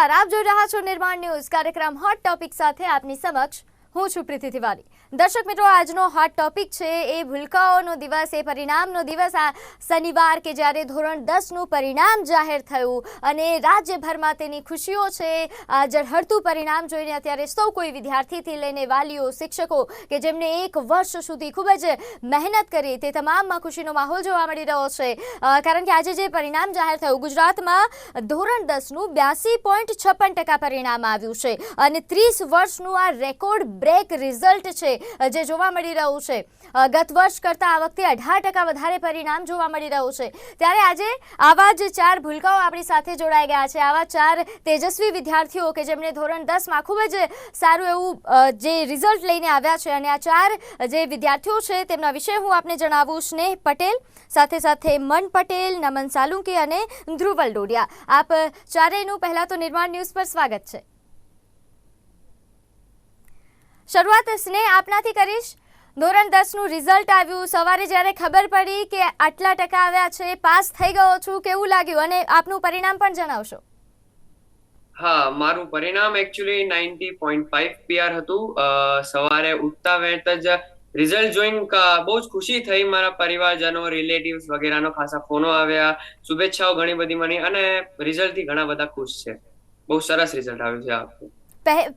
નમસ્કાર આપ જોઈ રહ્યા છો નિર્માણ ન્યૂઝ. કાર્યક્રમ હોટ ટોપિક સાથે આપની સમક્ષ હું છું પ્રીતિ તિવારી. દર્શક મિત્રો, આજનો હોટ ટોપિક છે એ ભૂલકાઓનો દિવસ, એ પરિણામનો દિવસ. આ શનિવાર કે જ્યારે ધોરણ દસનું પરિણામ જાહેર થયું અને રાજ્યભરમાં તેની ખુશીઓ છે ઝળહળતું પરિણામ જોઈને અત્યારે સૌ કોઈ વિદ્યાર્થીથી લઈને વાલીઓ, શિક્ષકો કે જેમને એક વર્ષ સુધી ખૂબ જ મહેનત કરી તે તમામમાં ખુશીનો માહોલ જોવા મળી રહ્યો છે. કારણ કે આજે જે પરિણામ જાહેર થયું, ગુજરાતમાં ધોરણ દસનું બ્યાસી પોઈન્ટ છપ્પન ટકા પરિણામ આવ્યું છે અને ત્રીસ વર્ષનું આ રેકોર્ડ બ્રેક રિઝલ્ટ છે જે જોવા મળી રહ્યું છે. ગત વર્ષ કરતાં આ વખતે અઢાર ટકા વધારે પરિણામ જોવા મળી રહ્યું છે. ત્યારે આજે આવા જ ચાર ભૂલકાઓ આપણી સાથે જોડાઈ ગયા છે. આવા ચાર તેજસ્વી વિદ્યાર્થીઓ કે જેમણે ધોરણ દસમાં ખૂબ જ સારું એવું જે રિઝલ્ટ લઈને આવ્યા છે અને આ ચાર જે વિદ્યાર્થીઓ છે તેમના વિશે હું આપને જણાવું, સ્નેહ પટેલ, સાથે સાથે મન પટેલ, નમન સાલુંકી અને ધ્રુવલ ડોડિયા. આપ ચારેયનું પહેલાં તો નિર્માણ ન્યૂઝ પર સ્વાગત છે. શરૂઆત સ્નેહ આપનાથી કરીશ. ધોરણ દસનું રિઝલ્ટ આવ્યું. સવારે જ્યારે ખબર પડી કે આટલા ટકા આવ્યા છે, પાસ થઈ ગયો છું, કેવું લાગ્યું? અને આપનું પરિણામ પણ જણાવશો. હા, મારું પરિણામ actually ninety point five PR હતું. સવારે ઉઠતા વેત જ રિઝલ્ટ જોઈન બહુ જ ખુશી થઈ મારા પરિવારજનો, રિલેટિવ્સ વગેરેનો ખાસા ફોનો આવ્યા. શુભેચ્છાઓ ઘણી બધી મળી અને રિઝલ્ટથી ઘણા બધા ખુશ છે. બહુ સરસ રિઝલ્ટ આવ્યું છે આ વખતે. પહે-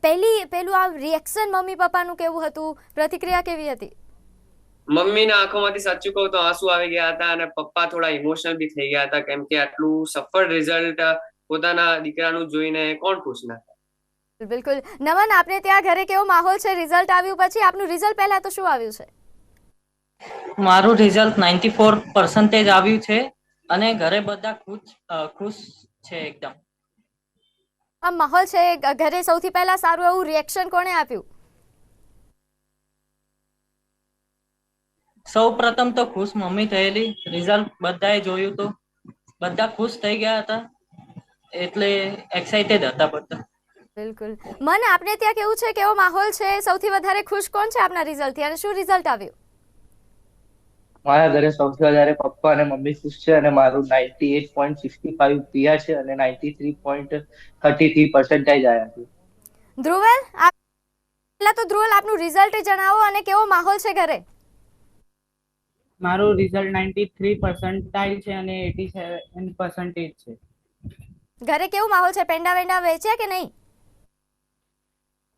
પહેલી પહેલું આ રિએક્શન મમ્મી પપ્પાનું કેવું હતું? પ્રતિક્રિયા કેવી હતી? મમ્મીના આંખોમાંથી સાચું કહું તો આંસુ આવી ગયા હતા અને પપ્પા થોડા ઇમોશનલ બી થઈ ગયા હતા કેમ કે આટલું સફળ રિઝલ્ટ પોતાના દીકરાનું જોઈને કોણ ખુશ ના થાય? બિલકુલ. નમન આપને ત્યાં ઘરે કેવો માહોલ છે? રિઝલ્ટ આવ્યું પછી આપનું રિઝલ્ટ પહેલા તો શું આવ્યું છે? મારું રિઝલ્ટ નાઇન્ટી ફોર પર્સન્ટેજ આવ્યું છે અને ઘરે બધા ખુશ ખુશ છે એકદમ. આ માહોલ છે ઘરે સૌથી પહેલા સારું એવું રિએક્શન કોણે આપ્યું? સૌ પ્રથમ તો ખુશ મમ્મી થયેલી. રિઝલ્ટ બધાએ જોયું તો. બધા ખુશ થઈ ગયા હતા. એટલે એક્સાઇટેડ હતા બધા. બિલકુલ. મન આપને ત્યાં કેવું છે કેવો માહોલ છે? સૌથી વધારે ખુશ કોણ છે આપના રિઝલ્ટથી અને શું રિઝલ્ટ આવ્યું? મારા ઘરે સૌથી વધારે પપ્પા અને મમ્મી ખુશ છે અને મારું ninety eight point sixty five PR છે અને ninety three point thirty three percentage આવ્યા છે. ધ્રુવલ પહેલા તો ધ્રુવલ આપનું રિઝલ્ટ જણાવો અને કેવો માહોલ છે ઘરે? મારું રિઝલ્ટ નાઇન્ટી થ્રી પર્સન્ટાઇલ છે અને એટી સેવન પર્સન્ટેજ છે. ઘરે કેવું માહોલ છે? પેંડા વેંડા વેચ્યા કે નહીં?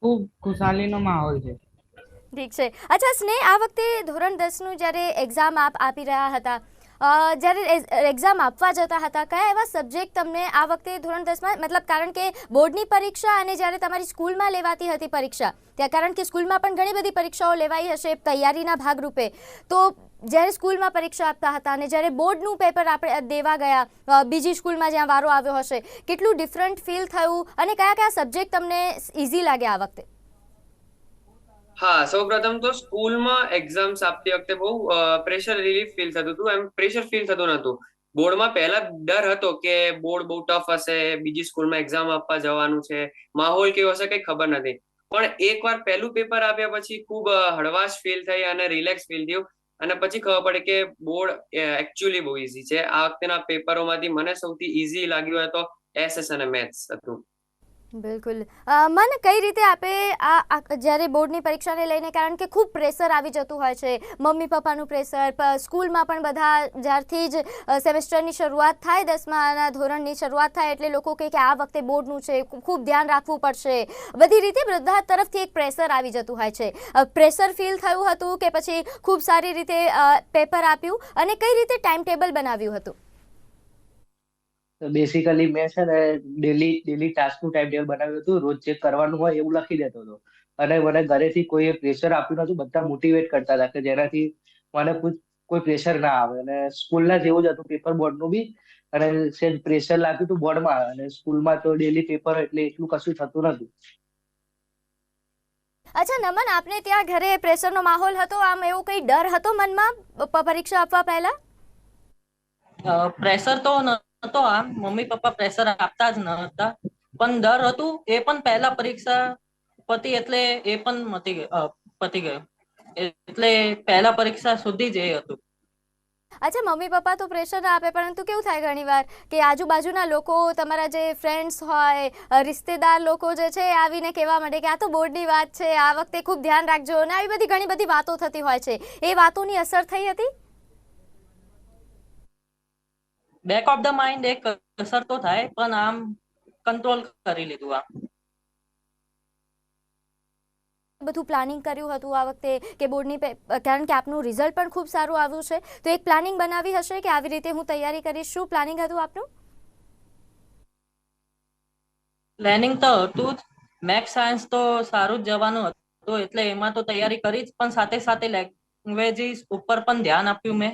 ખૂબ ખુશાલીનો માહોલ છે. ઠીક છે. અચ્છા, સ્નેહ આ વખતે ધોરણ દસનું જ્યારે એક્ઝામ આપ, આપી રહ્યા હતા જ્યારે એક્ઝામ આપવા જતા હતા, કયા એવા સબ્જેક્ટ તમને આ વખતે ધોરણ દસમાં, મતલબ કારણ કે બોર્ડની પરીક્ષા અને જ્યારે તમારી સ્કૂલમાં લેવાતી હતી પરીક્ષા, ત્યાં કારણ કે સ્કૂલમાં પણ ઘણી બધી પરીક્ષાઓ લેવાઈ હશે તૈયારીના ભાગરૂપે, તો જ્યારે સ્કૂલમાં પરીક્ષા આપતા હતા અને જ્યારે બોર્ડનું પેપર આપણે દેવા ગયા બીજી સ્કૂલમાં જ્યાં વારો આવ્યો હશે, કેટલું ડિફરન્ટ ફીલ થયું અને કયા કયા સબ્જેક્ટ તમને ઇઝી લાગ્યા આ વખતે? હા સૌ પ્રથમ તો સ્કૂલમાં એક્ઝામ્સ આપતી વખતે બહુ પ્રેશર રિલીફ ફીલ થતું હતું. એમ પ્રેશર ફીલ થતું નતું બોર્ડમાં પહેલા ડર હતો કે બોર્ડ બહુ ટફ હશે, બીજી સ્કૂલમાં એક્ઝામ આપવા જવાનું છે. માહોલ કેવો હશે કઈ ખબર નથી. પણ એકવાર પહેલું પેપર આપ્યા પછી ખૂબ હળવાશ ફીલ થઈ અને રિલેક્સ ફીલ થયું. અને પછી ખબર પડે કે બોર્ડ એકચ્યુઅલી બહુ ઇઝી છે. આ વખતેના પેપરોમાંથી મને સૌથી ઇઝી લાગ્યું હતો એસએસ અને મેથ્સ હતું. બિલકુલ. મન કઈ રીતે આપે આ જ્યારે બોર્ડની પરીક્ષાને લઈને, કારણ કે ખૂબ પ્રેશર આવી જતું હોય છે. મમ્મી પપ્પાનું પ્રેશર સ્કૂલમાં પણ બધા જ્યારથી જ સેમેસ્ટરની શરૂઆત થાય, દસમાના ધોરણની શરૂઆત થાય, એટલે લોકો કહે કે આ વખતે બોર્ડનું છે ખૂબ ધ્યાન રાખવું પડશે. બધી રીતે બધા તરફથી એક પ્રેશર આવી જતું હોય છે. પ્રેશર ફીલ થયું હતું કે પછી ખૂબ સારી રીતે પેપર આપ્યું અને કઈ રીતે ટાઈમ ટેબલ બનાવ્યું હતું? બેસિકલી મેં છે ને ડેલી ડેલી ટાસ્કનું ટાઈમ ટેબલ બનાવ્યું હતું. રોજ જે કરવાનું હોય એવું લખી દેતો હતો. અને મને ઘરેથી કોઈએ પ્રેશર આપ્યું નતું બધા મોટિવેટ કરતા હતા કે જેનાથી મને કોઈ પ્રેશર ના આવે. અને સ્કૂલના જેવું જ હતું. પેપર બોર્ડનું બી. અને સેજ પ્રેશર લાગ્યું હતું બોર્ડમાં અને સ્કૂલમાં તો ડેલી પેપર એટલે એટલું કશું થતું નતું અચ્છા નમન આપને ત્યાં ઘરે પ્રેશરનો માહોલ હતો? આમ એવો કંઈ ડર હતો મનમાં પરીક્ષા આપવા પહેલા? પ્રેશર તો નતો આમ મમ્મી પપ્પા પ્રેશર આપતા જ ન હતા. પણ ડર હતું, એ પણ પહેલા પરીક્ષા પતી એટલે એ પણ મતી પતી ગયો. એટલે પહેલા પરીક્ષા સુધી જ એ હતું. અચ્છા, મમ્મી પપ્પા તો પ્રેશર ના આપે, પરંતુ કેવું થાય ઘણીવાર કે આજુબાજુના લોકો, તમારા જે ફ્રેન્ડ્સ હોય રિશ્તેદાર લોકો જે છે આવીને કહેવા માંડે કે આ તો બોર્ડની વાત છે, આ વખતે ખૂબ ધ્યાન રાખજો, અને આવી બધી ઘણી બધી વાતો થતી હોય છે. એ વાતોની અસર થઈ હતી? બેક ઓફ ધ માઇન્ડ એક અસર તો થાય પણ આમ કંટ્રોલ કરી લીધું આમ. બધું પ્લાનિંગ કર્યું હતું આ વખતે કે બોર્ડની કારણ કે આપનું રિઝલ્ટ પણ ખૂબ સારું આવ્યું છે. તો એક પ્લાનિંગ બનાવી હશે કે આવી રીતે હું તૈયારી કરીશ? શું પ્લાનિંગ હતું આપનું? પ્લાનિંગ તો હતું જ. મેથ સાયન્સ તો સારું જ જવાનું હતું એટલે એમાં તો તૈયારી કરી જ પણ સાથે સાથે લેંગ્વેજીસ ઉપર પણ ધ્યાન આપ્યું મેં.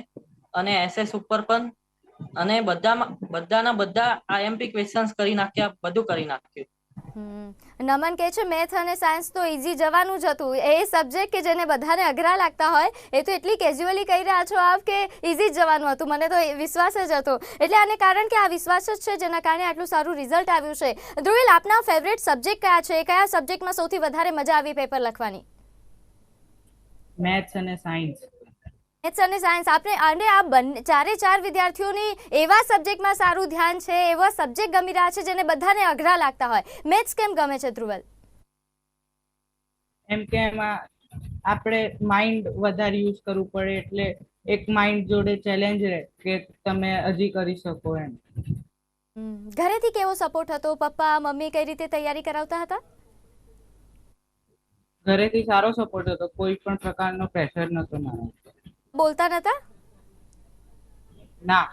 અને એસએસ ઉપર પણ. અને બધામાં બધાના બધા આઈએમપી ક્વેશ્ચન્સ કરી નાખ્યા બધું કરી નાખ્યું. નમન કહે છે મેથ અને સાયન્સ તો ઈઝી જવાનું જ હતું. એ સબ્જેક્ટ કે જેને બધાને અઘરા લાગતા હોય એ તો એટલી કેઝ્યુઅલી કહી રહ્યા છો આપ કે ઈઝી જ જવાનું હતું. મને તો વિશ્વાસ જ હતો. એટલે આને કારણ કે આ વિશ્વાસ જ છે જેના કારણે આટલું સારું રિઝલ્ટ આવ્યું છે. ધ્રુવિલ આપના ફેવરેટ સબ્જેક્ટ કયા છે? કયા સબ્જેક્ટમાં સૌથી વધારે મજા આવી પેપર લખવાની? મેથ્સ અને સાયન્સ અને સાયન્સ આપણે અને આ બંને ચારે ચાર વિદ્યાર્થીઓની એવા સબ્જેક્ટમાં સારું ધ્યાન છે એવા સબ્જેક્ટ ગમી રહ્યા છે જેને બધાને અઘરા લાગતા હોય. મેથ્સ કેમ ગમે છે ધ્રુવલ? એમ કે એમાં આપણે માઇન્ડ વધારે યુઝ કરવું પડે એટલે એક માઇન્ડ જોડે ચેલેન્જ રહે કે તમે હજી કરી શકો એમ. ઘરેથી કેવો સપોર્ટ હતો? પપ્પા મમ્મી કઈ રીતે તૈયારી કરાવતા હતા? ઘરેથી સારો સપોર્ટ હતો. કોઈ પણ પ્રકારનો પ્રેશર નતો મારા. બોલતા નતા? ના.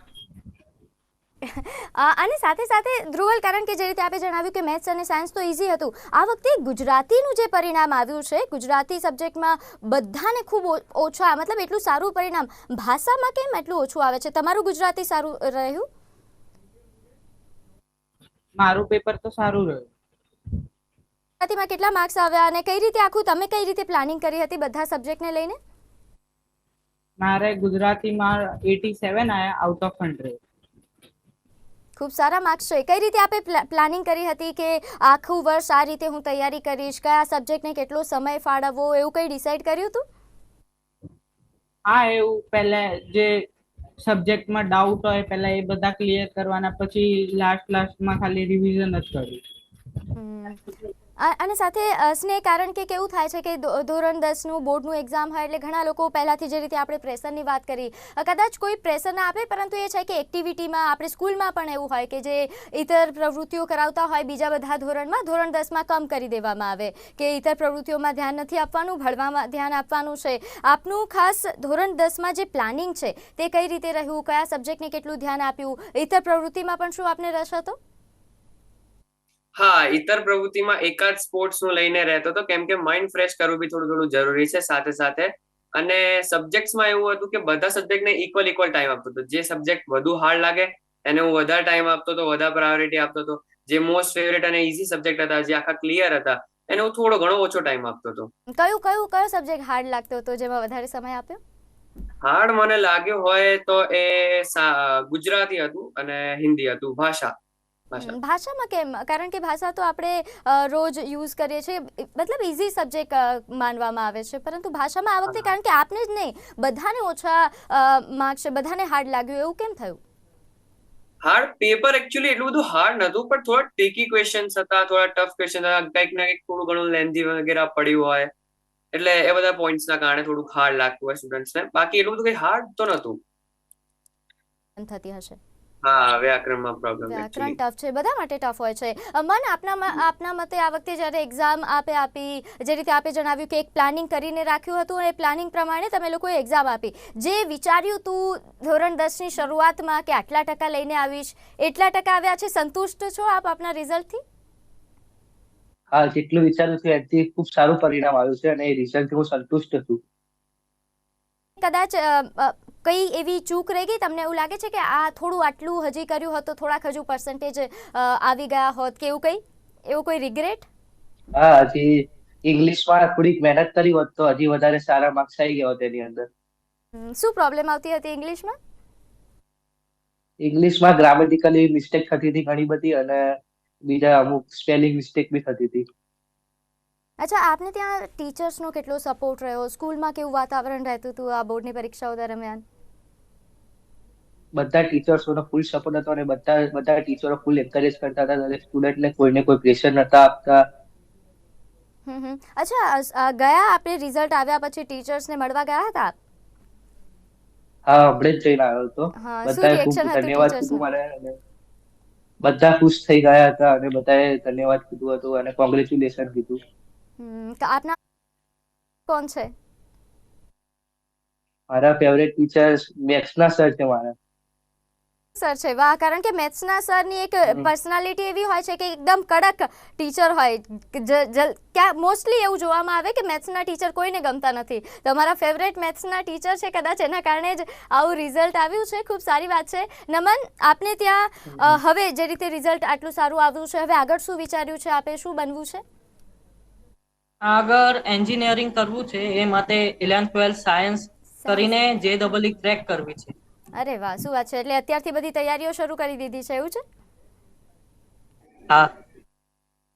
અને સાથે સાથે ધ્રુવલ કારણ કે જે રીતે આપે જણાવ્યું કે મેથ્સ અને સાયન્સ તો ઇઝી હતું આ વખતે ગુજરાતીનું જે પરિણામ આવ્યું છે ગુજરાતી સબ્જેક્ટમાં બધાને ખૂબ ઓછા મતલબ એટલું સારું પરિણામ ભાષામાં કેમ એટલું ઓછું આવે છે? તમારું ગુજરાતી સારું રહ્યું? મારું પેપર તો સારું રહ્યું. ગુજરાતીમાં કેટલા માર્ક્સ આવ્યા અને કઈ રીતે આખું તમે કઈ રીતે પ્લાનિંગ કરી હતી બધા સબ્જેક્ટને લઈને? મારે ગુજરાતીમાં એટી સેવન આયા આઉટ ઓફ હંડ્રેડ ખૂબ સારા માર્ક્સ છે. કઈ રીતે આપે પ્લાનિંગ કરી હતી કે આખું વર્ષ આ રીતે હું તૈયારી કરીશ? કયા સબ્જેક્ટને કેટલો સમય ફાળવવો? એવું કંઈ ડિસાઈડ કર્યું હતું હા એવું પહેલા જે સબ્જેક્ટમાં ડાઉટ હોય પહેલા એ બધા ક્લિયર કરવાના પછી લાસ્ટ લાસ્ટમાં ખાલી રિવિઝન જ કર્યું. અને સાથે સ્નેહ કારણ કે કેવું થાય છે કે ધોરણ દસનું, બોર્ડનું એક્ઝામ હોય એટલે ઘણા લોકો પહેલાંથી જે રીતે આપણે પ્રેશરની વાત કરી કદાચ કોઈ પ્રેશર ના આપે, પરંતુ એ છે કે એક્ટિવિટીમાં આપણે સ્કૂલમાં પણ એવું હોય કે જે ઇતર પ્રવૃત્તિઓ કરાવતા હોય બીજા બધા ધોરણમાં, ધોરણ દસમાં કમ કરી દેવામાં આવે, કે ઇતર પ્રવૃત્તિઓમાં ધ્યાન નથી આપવાનું, ભણવામાં ધ્યાન આપવાનું છે. આપનું ખાસ ધોરણ દસમાં જે પ્લાનિંગ છે, તે કઈ રીતે રહ્યું, કયા સબ્જેક્ટને કેટલું ધ્યાન આપ્યું ઇતર પ્રવૃત્તિમાં પણ શું આપને રસ હતો? હા ઇતર પ્રવૃત્તિમાં એકાદ સ્પોર્ટ્સનું લઈને રહેતો હતો. કેમ કે માઇન્ડ ફ્રેશ કરવું બી થોડું થોડું જરૂરી છે સાથે સાથે. અને સબ્જેક્ટ્સમાં એવું હતું કે બધા સબ્જેક્ટને ઇક્વલ ઇક્વલ ટાઈમ આપતો હતો. જે સબ્જેક્ટ વધુ હાર્ડ લાગે એને હું વધારે ટાઈમ આપતો હતો વધારે પ્રાયોરિટી આપતો હતો. જે મોસ્ટ ફેવરેટ અને ઇઝી સબ્જેક્ટ હતા જે આખા ક્લિયર હતા એને હું થોડો ઘણો ઓછો ટાઈમ આપતો હતો. કયું કયું કયો સબ્જેક્ટ હાર્ડ લાગતો હતો જેમાં વધારે સમય આપ્યો? હાર્ડ મને લાગ્યું હોય તો એ ગુજરાતી હતું અને હિન્દી હતું ભાષા. ભાષામાં કેમ? કારણ કે ભાષા તો આપણે રોજ યુઝ કરીએ છીએ. મતલબ ઇઝી સબ્જેક્ટ માનવામાં આવે છે. પરંતુ ભાષામાં આ વખતે કારણ કે આપને જ નહીં બધાને ઓછા માર્ક્સ છે બધાને હાર્ડ લાગ્યું એવું કેમ થયું? હાર્ડ પેપર એકચ્યુઅલી એટલું બધું હાર્ડ નતું પણ થોડા ટ્રિકી ક્વેશ્ચન્સ હતા થોડા ટફ ક્વેશ્ચન હતા. કંઈક ના કંઈક થોડું ઘણું લેન્ધી વગેરે પડ્યું હોય. એટલે એ બધા પોઈન્ટ્સ ના કારણે થોડુંક હાર્ડ લાગતું હોય સ્ટુડન્ટ્સને બાકી એટલું બધું કંઈ હાર્ડ તો નતું થતી હશે. હા વ્યાકરણમાં પ્રોબ્લેમ વ્યાકરણ ટફ છે બધા માટે ટફ હોય છે. મન આપના આપના મતે આ વખતે જ્યારે એક્ઝામ આપે આપી જે રીતે આપે જણાવ્યું કે એક પ્લાનિંગ કરીને રાખ્યું હતું અને પ્લાનિંગ પ્રમાણે તમે લોકોએ એક્ઝામ આપી. જે વિચાર્યું તું ધોરણ દસની શરૂઆતમાં કે આટલા ટકા લઈને આવીશ એટલા ટકા આવ્યા છે સંતુષ્ટ છો આપ આપના રિઝલ્ટથી હા જેટલું વિચાર્યું છે એનાથી ખૂબ સારું પરિણામ આવ્યું છે અને એ રિઝલ્ટથી હું સંતુષ્ટ છું. કદાચ કઈ એવી ચૂક રહી ગઈ? તમને એવું લાગે છે કે આ થોડું આટલું હજી કર્યું હોત તો થોડાક હજુ પર્સન્ટેજ આવી ગયા હોત કે એવું કઈ? એવું કોઈ રિગ્રેટ હા હજી ઇંગ્લિશમાં થોડીક મહેનત કરી હોત તો હજી વધારે સારા માર્ક્સ આવી ગયા હોત એની અંદર. શું પ્રોબ્લેમ આવતી હતી ઇંગ્લિશમાં ઇંગ્લિશમાં ગ્રામેટિકલી મિસ્ટેક થતી હતી ઘણી બધી અને બીજા અમુક સ્પેલિંગ મિસ્ટેક બી થતી હતી. અચ્છા આપને ત્યાં ટીચર્સનો કેટલો સપોર્ટ રહ્યો? સ્કૂલમાં કેવું વાતાવરણ રહેતું હતું આ બોર્ડની પરીક્ષાઓ દરમિયાન? બધા ટીચર્સોનો ફૂલ સપોર્ટ હતો અને બધા બધા ટીચરો ફૂલ એન્કરેજ કરતા હતા દરેક સ્ટુડન્ટને કોઈને કોઈ પ્રેશર નતા આપતા. અચ્છા ગયા આપણે રિઝલ્ટ આવ્યા પછી ટીચર્સને મળવા ગયા હતા? હા હમણાં જ જઈને આવ્યો હતો. બધાએ ખૂબ ધન્યવાદ કીધું મને બધા ખુશ થઈ ગયા હતા અને બધાએ ધન્યવાદ કીધું હતું અને કોંગ્રેચ્યુલેશન કીધું. આપના કોણ છે? મારા ફેવરેટ ટીચર્સ મેથ્સના સર છે મારા. સર છે. વાહ કારણ કે મેથ્સના સરની એક પર્સનાલિટી એવી હોય છે કે એકદમ કડક ટીચર હોય. ક્યાં મોસ્ટલી એવું જોવામાં આવે કે મેથ્સના ટીચર કોઈને ગમતા નથી. તમારા ફેવરેટ મેથ્સના ટીચર છે કદાચ એના કારણે જ આવું રિઝલ્ટ આવ્યું છે. ખૂબ સારી વાત છે. નમન આપને ત્યાં હવે જે રીતે રિઝલ્ટ આટલું સારું આવ્યું છે હવે આગળ શું વિચાર્યું છે? આપે શું બનવું છે? આગળ એન્જિનિયરિંગ કરવું છે એ માટે ઇલેવન્થ ટ્વેલ્થ સાયન્સ કરીને જે ડબલ ક્રેક કરવી છે. અરે વાહ શું વાત છે? એટલે અત્યારથી બધી તૈયારીઓ શરૂ કરી દીધી છે એવું છે? હા.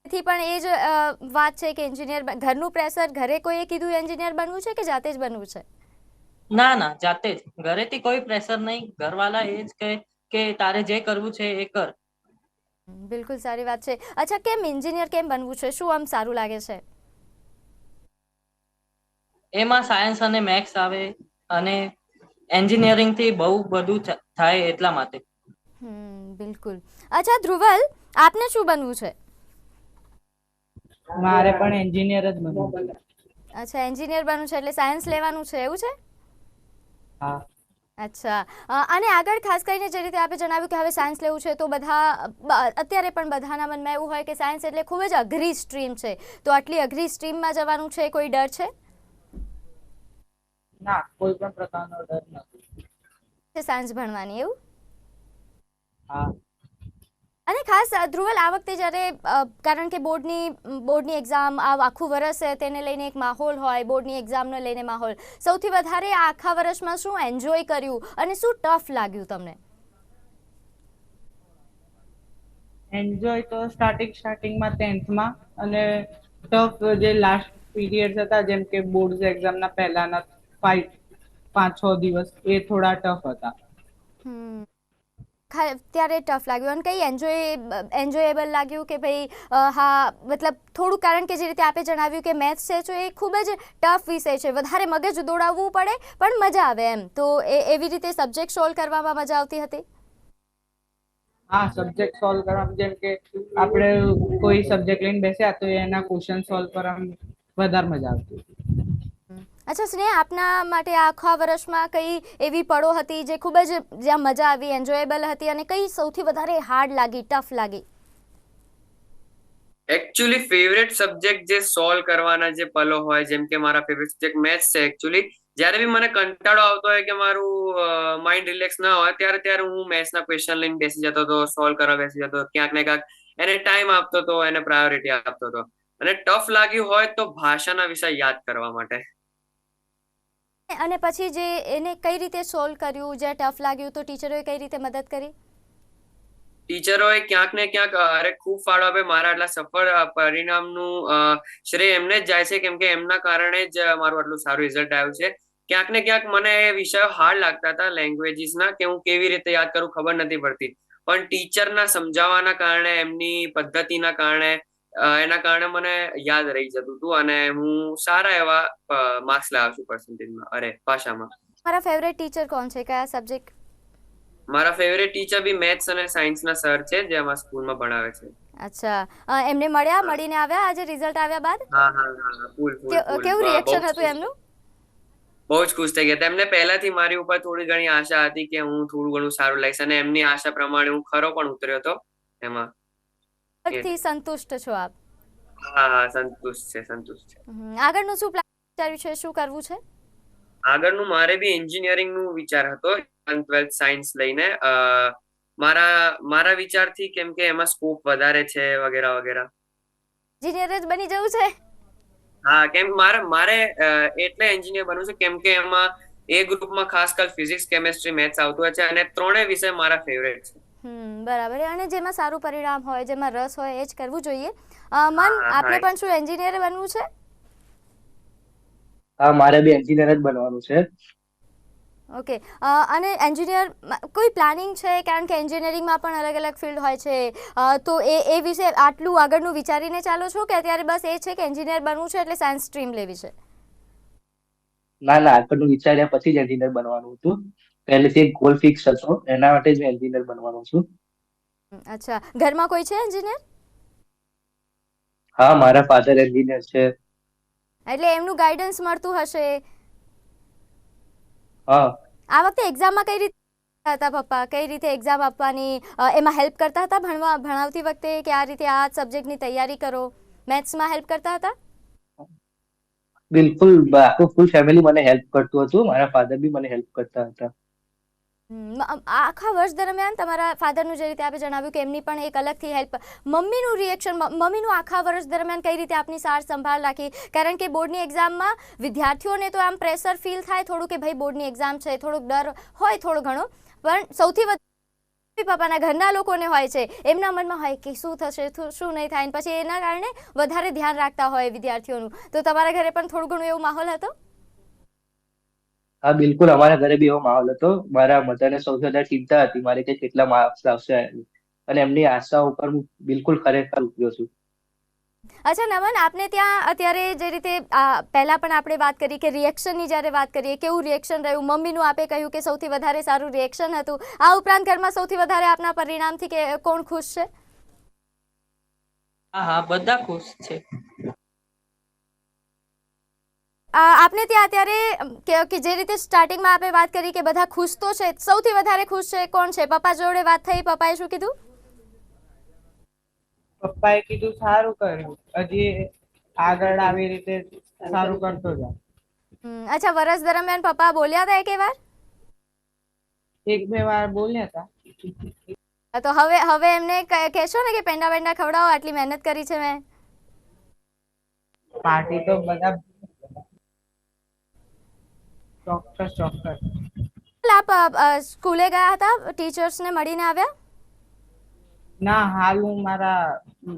થી પણ એ જ વાત છે કે એન્જિનિયર ઘરનું પ્રેશર ઘરે કોઈએ કીધું એન્જિનિયર બનવું છે કે જાતે જ બનવું છે? ના ના જાતે જ. ઘરેથી કોઈ પ્રેશર નહીં. ઘરવાળા એ જ કહે કે તારે જે કરવું છે એ કર. બિલકુલ સારી વાત છે. અચ્છા કેમ એન્જિનિયર કેમ બનવું છે? શું આમ સારું લાગે છે? એમાં સાયન્સ અને મેથ્સ આવે અને એન્જિનિયરિંગથી બહુ બધું થાય એટલા માટે. હમ બિલકુલ. અચ્છા ધ્રુવલ આપને શું બનવું છે? મારે પણ એન્જિનિયર જ બનવું છે. અચ્છા એન્જિનિયર બનવું છે એટલે સાયન્સ લેવાનું છે એવું છે? હા. અચ્છા. અને આગળ ખાસ કરીને જે રીતે આપે જણાવ્યું કે હવે સાયન્સ લેવું છે તો બધા અત્યારે પણ બધાના મનમાં એવું હોય કે સાયન્સ એટલે ખૂબ જ અઘરી સ્ટ્રીમ છે. તો આટલી અઘરી સ્ટ્રીમમાં જવાનું છે કોઈ ડર છે? ના કોઈ પણ પ્રકારનો ડર નથી. સાંજ ભણવાની એવું? હા. અને ખાસ ધ્રુવલ આ વખતે જ્યારે કારણ કે બોર્ડની બોર્ડની એક્ઝામ આ આખું વર્ષ છે તેને લઈને એક માહોલ હોય બોર્ડની એક્ઝામને લઈને માહોલ. સૌથી વધારે આ આખા વર્ષમાં શું એન્જોય કર્યું અને શું ટફ લાગ્યું તમને? એન્જોય તો સ્ટાર્ટિંગ સ્ટાર્ટિંગમાં ટેન્થમાં અને ટફ જે લાસ્ટ પીરિયડ્સ હતા જેમ કે બોર્ડ્સ એક્ઝામના પહેલાના ફાઈવ પાંચ છ દિવસ એ થોડા ટફ હતા. ત્યારે ટફ લાગ્યું. અને કઈ એન્જોય એન્જોયેબલ લાગ્યું કે ભાઈ હા મતલબ થોડું કારણ કે જે રીતે આપે જણાવ્યું કે મેથ્સ છે તો એ ખૂબ જ ટફ વિષય છે. વધારે મગજ દોડાવવું પડે પણ મજા આવે એમ. તો એ એવી રીતે સબ્જેક્ટ સોલ્વ કરવામાં મજા આવતી હતી? હા સબ્જેક્ટ સોલ્વ કરવામાં જેમ કે આપણે કોઈ સબ્જેક્ટ લઈને બેસ્યા તો એના ક્વેશ્ચન સોલ્વ કરવામાં વધારે મજા આવતી અચ્છા, સ્નેહ, આપના માટે આખા વર્ષમાં કઈ એવી પળો હતી જે ખૂબ જ જ્યાં મજા આવી એન્જોયેબલ હતી અને કઈ સૌથી વધારે હાર્ડ લાગી ટફ લાગી? એકચ્યુઅલી ફેવરેટ સબ્જેક્ટ જે સોલ્વ કરવાના જે પલો હોય, જેમ કે મારા ફેવરેટ સબ્જેક્ટ મેથ્સ છે એકચ્યુઅલી જ્યારે બી મને કંટાળો આવતો હોય કે મારું માઇન્ડ રિલેક્સ ના હોય, ત્યારે ત્યારે હું મેથ્સના ક્વેશ્ચન લઈને બેસી જતો હતો સોલ્વ કરવા બેસી જતો ક્યાંક ને ક્યાંક એને ટાઈમ આપતો હતો, એને પ્રાયોરિટી આપતો હતો. અને ટફ લાગ્યું હોય તો ભાષાના વિષય યાદ કરવા માટે. અને પછી જે એને કઈ રીતે સોલ્વ કર્યું જે ટફ લાગ્યું તો ટીચરોએ કઈ રીતે મદદ કરી? ટીચરોએ ક્યાંક ને ક્યાંક અરે ખૂબ ફાળો આપે મારા આટલા સફળ પરિણામનું શ્રેય એમને જ જાય છે. કેમ કે એમના કારણે જ મારું આટલું સારું રિઝલ્ટ આવ્યું છે. ક્યાંક ને ક્યાંક મને એ વિષયો હાર્ડ લાગતા હતા લેંગ્વેજીસના કે હું કેવી રીતે યાદ કરું ખબર નથી પડતી. પણ ટીચરના સમજાવવાના કારણે, એમની પદ્ધતિના કારણે એના કારણે મને યાદ રહી જતું હતું અને હું સારા એવા માર્ક્સ લાવ્યો છું પર્સન્ટેજમાં અરે ભાષામાં. મારા ફેવરેટ ટીચર કોણ છે? કયા સબ્જેક્ટ મારા ફેવરેટ ટીચર બી મેથ્સ અને સાયન્સના સર છે જે અમારા સ્કૂલમાં ભણાવે છે. અચ્છા. એમને મળ્યા મળીને આવ્યા આજે રિઝલ્ટ આવ્યા બાદ? હા હા ફૂલ ફૂલ કેવું રિએક્શન હતું એમનું? બહુ જ ખુશ થઈ ગયા. તેમને પહેલાથી મારી ઉપર થોડી ઘણી આશા હતી કે હું થોડું ઘણું સારું લઈશ અને એમની આશા પ્રમાણે હું ખરો પણ ઉતર્યો હતો એમાં. થી સંતુષ્ટ છો આપ? હા હા સંતુષ્ટ છે સંતુષ્ટ છે. આગળનું શું પ્લાન વિચાર્યું છે? શું કરવું છે? આગળનું મારે બી એન્જિનિયરિંગનું વિચાર હતો ટ્વેલ્થ સાયન્સ લઈને. મારા મારા વિચારથી કેમ કે એમાં સ્કોપ વધારે છે વગેરે વગેરે. એન્જિનિયર જ બની જવું છે? હા કેમ મારે મારે એટલે એન્જિનિયર બનવું છે કેમ કે એમાં એ ગ્રુપમાં ખાસ કર ફિઝિક્સ કેમેસ્ટ્રી મેથ્સ આવતું હોય છે અને ત્રણેય વિષય મારા ફેવરેટ છે. બરાબર અને જેમાં સારું પરિણામ હોય જેમાં રસ હોય એ જ કરવું જોઈએ. મન આપણે પણ શું એન્જિનિયર બનવું છે? હા મારે બી એન્જિનિયર જ બનવાનું છે. ઓકે. અને એન્જિનિયર કોઈ પ્લાનિંગ છે? કારણ કે એન્જિનિયરિંગમાં પણ અલગ અલગ ફિલ્ડ હોય છે. તો એ એ વિશે આટલું આગળનું વિચારીને ચાલો છો કે અત્યારે બસ એ છે કે એન્જિનિયર બનવું છે એટલે સાયન્સ સ્ટ્રીમ લેવી છે? ના ના આગળનું વિચાર્યા પછી જ એન્જિનિયર બનવાનું હતું. પહેલેથી એક ગોલ ફિક્સ હતો એના માટે જ મેં એન્જિનિયર બનવાનો છું. અચ્છા. ઘરમાં કોઈ છે એન્જિનિયર હા મારા ફાધર એન્જિનિયર છે. એટલે એમનું ગાઈડન્સ મળતું હશે? હા. આ વખતે એક્ઝામમાં કઈ રીતે હતા પપ્પા? કઈ રીતે એક્ઝામ આપવાની? એમાં હેલ્પ કરતા હતા ભણવા ભણાવતી વખતે કે આ રીતે આ સબ્જેક્ટની તૈયારી કરો? મેથ્સમાં હેલ્પ કરતા હતા? બિલકુલ. આખું ફૂલ ફેમિલી મને હેલ્પ કરતું હતું. મારા ફાધર બી મને હેલ્પ કરતા હતા. મ- આખા વર્ષ દરમિયાન તમારા ફાધરનું જે રીતે આપે જણાવ્યું કે એમની પણ એક અલગથી હેલ્પ મમ્મીનું રિએક્શન મમ્મીનું આખા વર્ષ દરમિયાન કઈ રીતે આપની સાર સંભાળ રાખી? કારણ કે બોર્ડની એક્ઝામમાં વિદ્યાર્થીઓને તો આમ પ્રેશર ફીલ થાય થોડું કે ભાઈ બોર્ડની એક્ઝામ છે, થોડોક ડર હોય થોડો ઘણો, પણ સૌથી વધુ પપ્પાના ઘરના લોકોને હોય છે, એમના મનમાં હોય કે શું થશે શું નહીં થાય પછી એના કારણે વધારે ધ્યાન રાખતા હોય વિદ્યાર્થીઓનું. તો તમારા ઘરે પણ થોડું ઘણું એવું માહોલ હતો? હા બિલકુલ. અમારા ઘરે બી એવો માહોલ હતો. મારા મધરને સૌથી વધારે ચિંતા હતી મારે કે કેટલા માર્ક્સ આવશે અને એમની આશા ઉપર હું બિલકુલ ખરેખર ઉતર્યો છું. અચ્છા નમન આપને ત્યાં અત્યારે જે રીતે પહેલા પણ આપણે વાત કરી કે રિએક્શનની જ્યારે વાત કરીએ કેવું રિએક્શન રહ્યું? મમ્મીનું આપે કહ્યું કે સૌથી વધારે સારું રિએક્શન હતું. આ ઉપરાંત ઘરમાં સૌથી વધારે આપના પરિણામથી કે કોણ ખુશ છે? હા હા બધા ખુશ છે. આપને ત્યાં અત્યારે કે જે રીતે સ્ટાર્ટિંગમાં આપણે વાત કરી કે બધા ખુશ તો છે સૌથી વધારે ખુશ છે કોણ છે? પપ્પા જોડે વાત થઈ પપ્પાએ શું કીધું? પપ્પાએ કીધું સારું કર્યું. હજી આગળ આવી રીતે સારું કરતો જા. અચ્છા વર્ષ દરમિયાન પપ્પા બોલ્યા હતા એક વાર? એક બે વાર બોલ્યા હતા. તો હવે હવે એમને કહેશો ને કે પેંડા પેંડા ખવડાવો આટલી મહેનત કરી છે મેં. પાર્ટી તો બધા ચોક્કસ ચોક્કસ આપ સ્કૂલે ગયા હતા ટીચર્સને મળીને આવ્યા ના હાલ હું મારા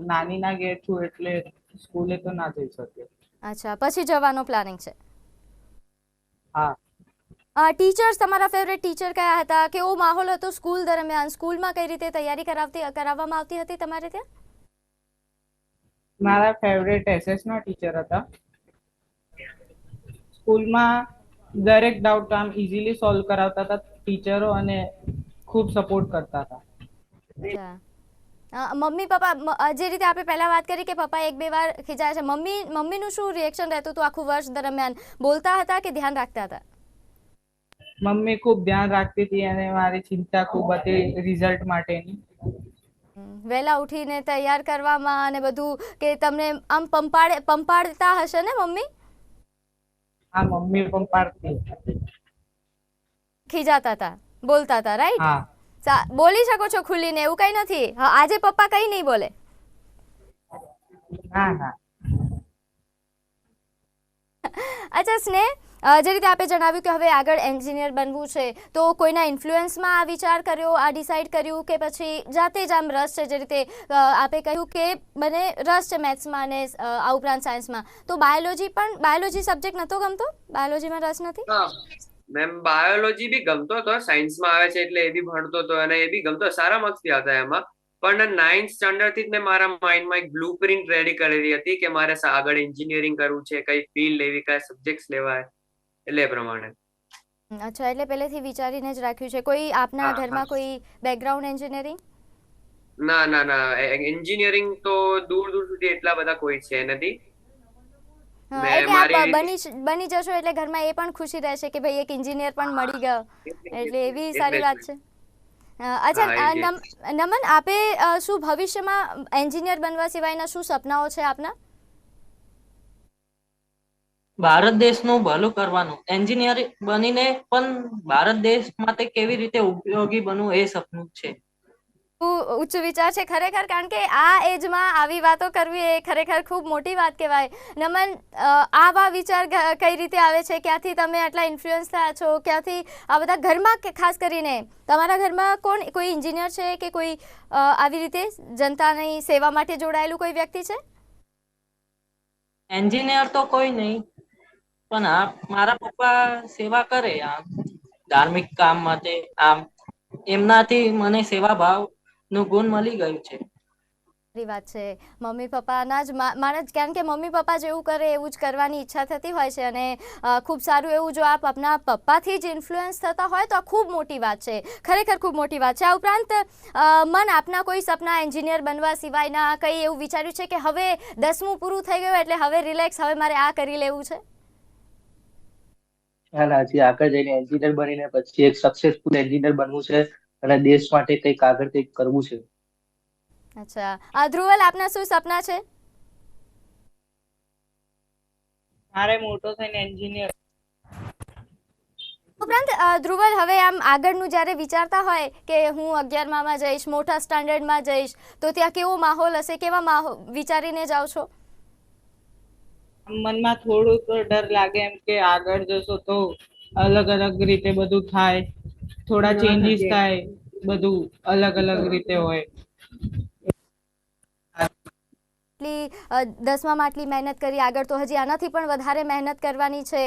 નાનીના ઘેર છું એટલે સ્કૂલે તો ના જઈ શક્યો અચ્છા પછી જવાનો પ્લાનિંગ છે હા ટીચર્સ તમારા ફેવરેટ ટીચર કયા હતા કેવો માહોલ હતો સ્કૂલ દરમિયાન સ્કૂલમાં કઈ રીતે તૈયારી કરાવતી કરાવવામાં આવતી હતી તમારે ત્યાં? મારા ફેવરેટ એસએસ ના ટીચર હતા. સ્કૂલમાં દરેક ડાઉટ આમ ઇઝીલી સોલ્વ કરાવતા હતા ટીચરો અને ખૂબ સપોર્ટ કરતા હતા. મમ્મી પપ્પા જે રીતે આપણે પહેલા વાત કરી કે પપ્પા એક બે વાર ખીજાય છે મમ્મી મમ્મીનું શું રિએક્શન રહેતું હતું આખું વર્ષ દરમિયાન? બોલતા હતા કે ધ્યાન રાખતા હતા? મમ્મી ખૂબ ધ્યાન રાખતી હતી અને મારી ચિંતા ખૂબ હતી રિઝલ્ટ માટેની. વહેલા ઉઠીને તૈયાર કરવામાં અને બધું કે તમને આમ પંપાડે પંપાડતા હશે ને મમ્મી? હા મમ્મી પણ પાડતી હતી. ખીજાતા હતા બોલતા હતા રાઈટ હા સા- બોલી શકો છો ખુલીને એવું કઈ નથી હા આજે પપ્પા કઈ નહીં બોલે ના ના અચ્છા સ્નેહ અ, જે રીતે આપે જણાવ્યું કે હવે આગળ એન્જિનિયર બનવું છે તો કોઈના ઇન્ફ્લુઅન્સમાં આ વિચાર કર્યો આ ડિસાઇડ કર્યું કે પછી જાતે જ આમ રસ છે જે રીતે આપે કહ્યું કે મને રસ છે મેથ્સમાં અને આ ઉપરાંત સાયન્સમાં. તો બાયોલોજી પણ બાયોલોજી સબ્જેક્ટ નહોતો ગમતો? બાયોલોજીમાં રસ નથી? મેમ બાયોલોજી બી ગમતો હતો સાયન્સમાં આવે છે એટલે એ બી ભણતો હતો અને એ બી ગમતો સારા માર્ક્સ આવતા એમાં. પણ નાઇન્થ સ્ટાન્ડર્ડથી જ મેં મારા માઇન્ડમાં એક બ્લુ પ્રિન્ટ રેડી કરેલી હતી કે મારે આગળ એન્જિનિયરિંગ કરવું છે કઈ ફિલ્ડ લેવી કયા સબ્જેક્ટ લેવાય એટલે એ પ્રમાણે. અચ્છા એટલે પહેલેથી વિચારીને જ રાખ્યું છે. કોઈ આપના ઘરમાં કોઈ બેકગ્રાઉન્ડ એન્જિનિયરિંગ ના ના ના એન્જિનિયરિંગ તો દૂર દૂર સુધી એટલા બધા કોઈ છે નથી. બની જશો એટલે ઘરમાં એ પણ ખુશી રહેશે કે ભાઈ એક એન્જિનિયર પણ મળી ગયો. એટલે એવી સારી વાત છે. અચ્છા નમન આપે શું ભવિષ્યમાં એન્જિનિયર બનવા સિવાયના શું સપનાઓ છે આપના? ભારત દેશનું ભલું કરવાનું. એન્જિનિયર બનીને પણ ભારત દેશ માટે કેવી રીતે ઉપયોગી બનવું એ સપનું છે. ઉચ્ચ વિચાર છે ખરેખર, કારણ કે આ એજમાં આવી વાતો કરવી એ ખરેખર ખૂબ મોટી વાત કહેવાય. નમન આવા વિચાર કઈ રીતે આવે છે? ક્યાંથી તમે આટલા ઇન્ફ્લુઅન્સ થયા છો? ક્યાંથી આ બધા ઘરમાં ખાસ કરીને તમારા ઘરમાં કોણ, કોઈ એન્જિનિયર છે કે કોઈ આવી રીતે જનતાની સેવા માટે જોડાયેલું કોઈ વ્યક્તિ છે? એન્જિનિયર તો કોઈ નહીં, પણ મારા પપ્પા સેવા કરે, આ ધાર્મિક કામ માટે, આમ, એમનાથી મને સેવા ભાવ નું ગુણ મળી ગયું છે. સારી વાત છે. મમ્મી પપ્પાના જ મારા જ કારણ કે મમ્મી પપ્પા જેવું કરે એવું જ કરવાની ઈચ્છા થતી હોય છે અને ખૂબ સારું એવું જો આપ આપના પપ્પાથી જ ઇન્ફ્લુઅન્સ થતા હોય તો ખૂબ મોટી વાત છે. ખરેખર ખૂબ મોટી વાત છે. આ ઉપરાંત અ, મન આપના કોઈ સપના એન્જિનિયર બનવા સિવાયના કંઈ એવું વિચાર્યું છે કે હવે દસમું પૂરું થઈ ગયું એટલે હવે રિલેક્સ હવે મારે આ કરી લેવું છે? ના ના હજી આગળ જઈને એન્જિનિયર બનીને પછી એક સક્સેસફુલ એન્જિનિયર બનવું છે. અને દેશ માટે કંઈક આગળ કંઈક કરવું છે. અચ્છા. આ ધ્રુવલ આપના શું સપના છે? મારે મોટો થઈને એન્જિનિયર. ઉપરાંત ધ્રુવલ હવે આમ આગળનું જ્યારે વિચારતા હોય કે હું અગિયારમામાં જઈશ મોટા સ્ટાન્ડર્ડમાં જઈશ તો ત્યાં કેવો માહોલ હશે કેવા માહોલ વિચારીને જાઓ છો? મનમાં થોડુંક ડર લાગે એમ કે આગળ જશો તો અલગ અલગ રીતે બધું થાય. થોડા ચેન્જીસ થાય બધું અલગ અલગ રીતે હોય. આટલી દસમામાં આટલી મહેનત કરી આગળ તો હજી આનાથી પણ વધારે મહેનત કરવાની છે.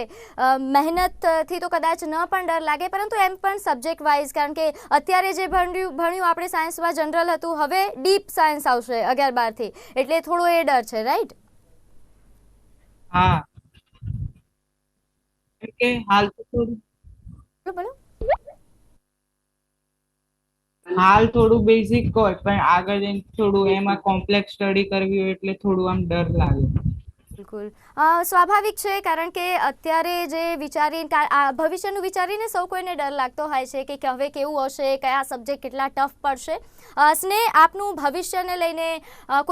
મહેનતથી તો કદાચ ન પણ ડર લાગે પરંતુ એમ પણ સબ્જેક્ટ વાઇઝ કારણ કે અત્યારે જે ભણ્યું ભણ્યું આપણે સાયન્સમાં જનરલ હતું હવે ડીપ સાયન્સ આવશે અગિયાર બારથી. એટલે થોડો એ ડર છે રાઈટ હા. હાલ તો બોલો. હાલ થોડું બેઝિક હોય, પણ આગળ જઈને થોડું એમાં કોમ્પ્લેક્સ સ્ટડી કરવી હોય એટલે થોડું આમ ડર લાગે. બિલકુલ. સ્વાભાવિક છે, કારણ કે અત્યારે જે વિચારી ભવિષ્યનું વિચારીને સૌ કોઈને ડર લાગતો હોય છે કે હવે કેવું હશે, કયા સબ્જેક્ટ કેટલા ટફ પડશે. સ્નેહ આપનું ભવિષ્યને લઈને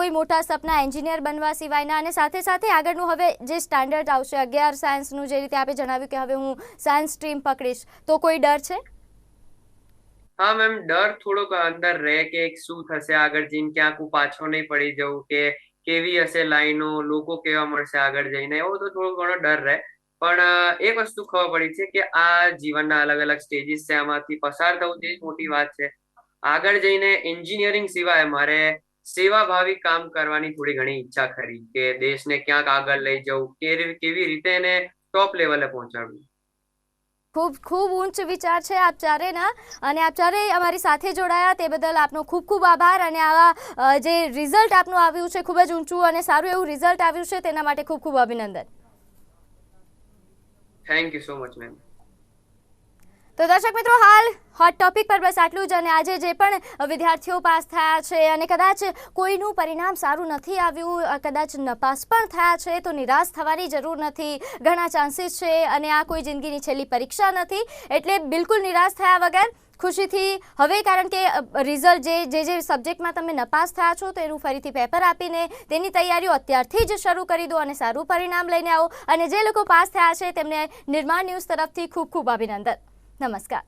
કોઈ મોટા સપના એન્જિનિયર બનવા સિવાયના અને સાથે સાથે આગળનું હવે જે સ્ટાન્ડર્ડ આવશે, અગિયાર સાયન્સનું જે રીતે આપે જણાવ્યું કે હવે હું સાયન્સ સ્ટ્રીમ પકડીશ, તો કોઈ ડર છે? હા, મેમ, ડર થોડોક અંદર રહે કે શું થશે આગળ જઈને, ક્યાંક હું પાછો નહીં પડી જવું કે કેવી હશે લાઈનો, લોકો કેવા મળશે આગળ જઈને, એવો તો થોડો ઘણો ડર રહે. પણ એક વસ્તુ ખબર પડી છે કે આ જીવનના અલગ અલગ સ્ટેજીસ છે, આમાંથી પસાર થવું તે મોટી વાત છે. આગળ જઈને એન્જિનિયરિંગ સિવાય મારે સેવાભાવી કામ કરવાની થોડી ઘણી ઈચ્છા ખરી કે દેશને ક્યાંક આગળ લઈ જવું, કેવી રીતે એને ટોપ લેવલે પહોંચાડવું. ખૂબ ખૂબ ઊંચ વિચાર છે આપ ચારેના અને આપ ચારે અમારી સાથે જોડાયા. તે બદલ આપનો ખૂબ ખૂબ આભાર અને આવા જે રિઝલ્ટ આપનું આવ્યું છે ખૂબ જ ઊંચું અને સારું એવું રિઝલ્ટ આવ્યું છે તેના માટે ખૂબ ખૂબ અભિનંદન. Thank you so much ma'am તો દર્શક મિત્રો, હાલ હોટ ટોપિક પર બસ આટલું જ અને આજે જે પણ વિદ્યાર્થીઓ પાસ થયા છે અને કદાચ કોઈનું પરિણામ સારું નથી આવ્યું કદાચ નપાસ પણ થયા છે, તો નિરાશ થવાની જરૂર નથી. ઘણા ચાન્સીસ છે અને આ કોઈ જિંદગીની છેલ્લી પરીક્ષા નથી. એટલે બિલકુલ નિરાશ થયા વગર ખુશીથી, હવે કારણ કે રિઝલ્ટ જે જે જે સબ્જેક્ટમાં તમે નપાસ થયા છો, તો એનું ફરીથી પેપર આપીને તેની તૈયારીઓ અત્યારથી જ શરૂ કરી દો અને સારું પરિણામ લઈને આવો. અને જે લોકો પાસ થયા છે, તેમને નિર્માણ ન્યૂઝ તરફથી ખૂબ ખૂબ અભિનંદન. નમસ્કાર